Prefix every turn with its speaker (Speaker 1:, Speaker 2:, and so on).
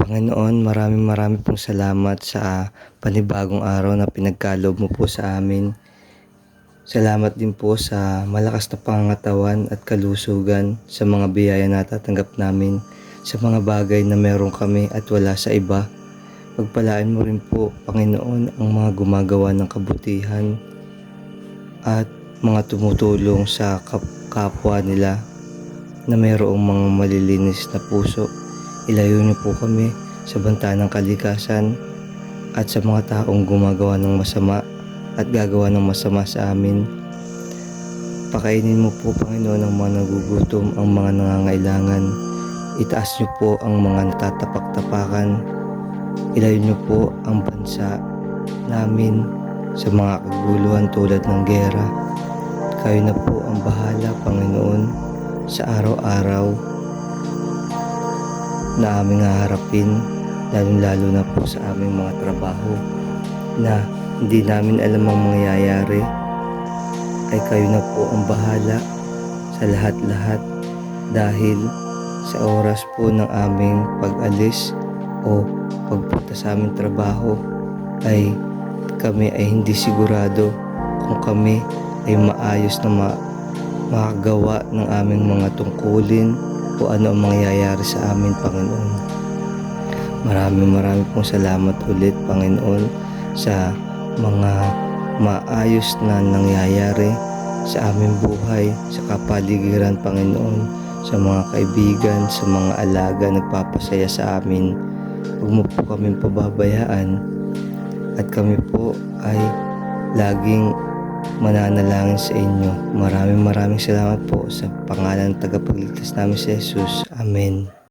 Speaker 1: Panginoon, maraming maraming pong salamat sa panibagong araw na pinagkaloob mo po sa amin. Salamat din po sa malakas na pangangatawan at kalusugan sa mga biyaya na tatanggap namin sa mga bagay na meron kami at wala sa iba. Pagpalaan mo rin po, Panginoon, ang mga gumagawa ng kabutihan at mga tumutulong sa kap- kapwa nila na mayroong mga malilinis na puso. Ilayo niyo po kami sa banta ng kalikasan at sa mga taong gumagawa ng masama at gagawa ng masama sa amin. Pakainin mo po, Panginoon, ang mga nagugutom, ang mga nangangailangan. Itaas niyo po ang mga natatapak-tapakan. Ilayo niyo po ang bansa namin sa mga kaguluhan tulad ng gera. Kayo na po ang bahala, Panginoon, sa araw-araw na aming haharapin, lalong-lalo na po sa aming mga trabaho na hindi namin alam ang mangyayari ay kayo na po ang bahala sa lahat-lahat dahil sa oras po ng aming pag-alis o pagpunta sa aming trabaho ay kami ay hindi sigurado kung kami ay maayos na ma- makagawa ng aming mga tungkulin o ano ang mangyayari sa amin, Panginoon. Maraming maraming pong salamat ulit, Panginoon, sa mga maayos na nangyayari sa aming buhay, sa kapaligiran, Panginoon, sa mga kaibigan, sa mga alaga nagpapasaya sa amin. Huwag mo po kami pababayaan at kami po ay laging mananalangin sa inyo. Maraming maraming salamat po sa pangalan ng tagapagligtas namin si Jesus. Amen.